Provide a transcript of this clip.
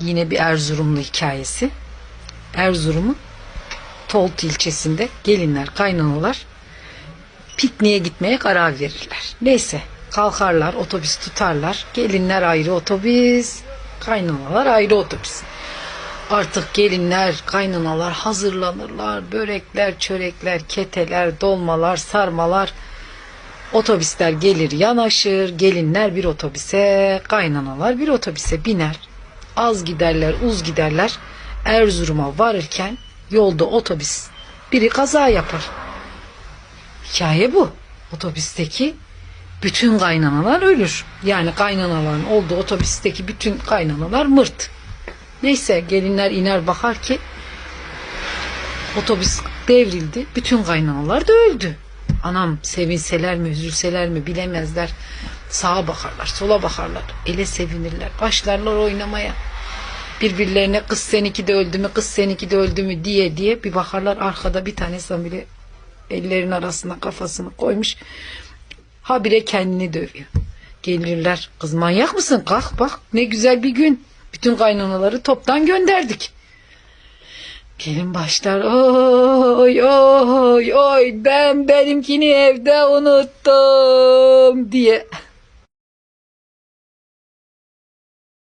Yine bir Erzurumlu hikayesi. Erzurum'un Tolt ilçesinde gelinler, kaynanalar pikniğe gitmeye karar verirler. Neyse kalkarlar, otobüs tutarlar. Gelinler ayrı otobüs, kaynanalar ayrı otobüs. Artık gelinler, kaynanalar hazırlanırlar. Börekler, çörekler, keteler, dolmalar, sarmalar. Otobüsler gelir yanaşır. Gelinler bir otobüse, kaynanalar bir otobüse biner. Az giderler, uz giderler. Erzurum'a varırken yolda otobüs biri kaza yapar. Hikaye bu. Otobüsteki bütün kaynanalar ölür. Yani kaynanaların olduğu otobüsteki bütün kaynanalar mırt. Neyse gelinler iner bakar ki otobüs devrildi. Bütün kaynanalar da öldü. Anam sevinseler mi üzülseler mi bilemezler. Sağa bakarlar sola bakarlar. Ele sevinirler. Başlarlar oynamaya. Birbirlerine kız seninki de öldü mü kız seninki de öldü mü diye diye bir bakarlar arkada bir tanesi bile ellerin arasına kafasını koymuş. Habire kendini dövüyor. Gelirler. Kız manyak mısın? Kalk bak ne güzel bir gün. Bütün kaynanaları toptan gönderdik. Gelin başlar. Oy oy oy ben benimkini evde unuttum diye.